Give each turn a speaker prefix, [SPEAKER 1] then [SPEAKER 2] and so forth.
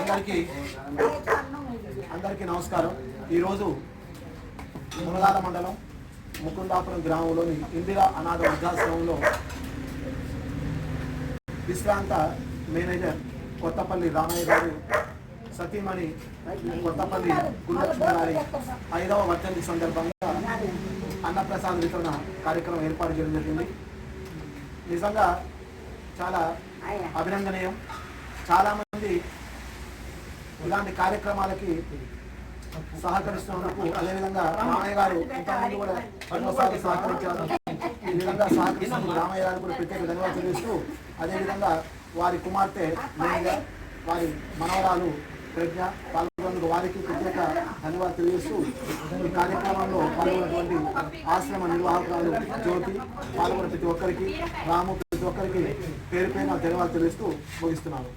[SPEAKER 1] అందరికీ అందరికీ నమస్కారం. ఈరోజు మునగాల మండలం ముకుందాపురం గ్రామంలోని ఇందిరా అనాథ వృద్ధాశ్రమంలో విశ్రాంత మేనేజర్ కొత్తపల్లి రామయ్య గారు సతీమణి కొత్తపల్లి గురులక్ష్మి గారి ఐదవ వర్ధంతి సందర్భంగా అన్నప్రసాద్ వితరణ కార్యక్రమం ఏర్పాటు చేయడం జరిగింది. నిజంగా చాలా అభినందనీయం. చాలామంది ఇలాంటి కార్యక్రమాలకి సహకరిస్తున్నందుకు అదేవిధంగా రామయ్య గారు ఇంతకుముందు కూడా సహకరించారు. ఈ విధంగా సహకరిస్తున్న రామయ్య గారు కూడా ప్రత్యేక ధన్యవాదాలు తెలియజేస్తూ అదేవిధంగా వారి కుమార్తె వారి మనవరాలు ప్రజ్ఞ పాల్గొన్నందుకు వారికి ప్రత్యేక ధన్యవాదాలు తెలియజేస్తూ ఈ కార్యక్రమంలో పాల్గొన్నటువంటి ఆశ్రమ నిర్వాహకురాలు జ్యోతి పాల్గొన్న ప్రతి ఒక్కరికి రాము ప్రతి ఒక్కరికి పేరు పైన ధన్యవాదాలు తెలియజేస్తూ ముగిస్తున్నాను.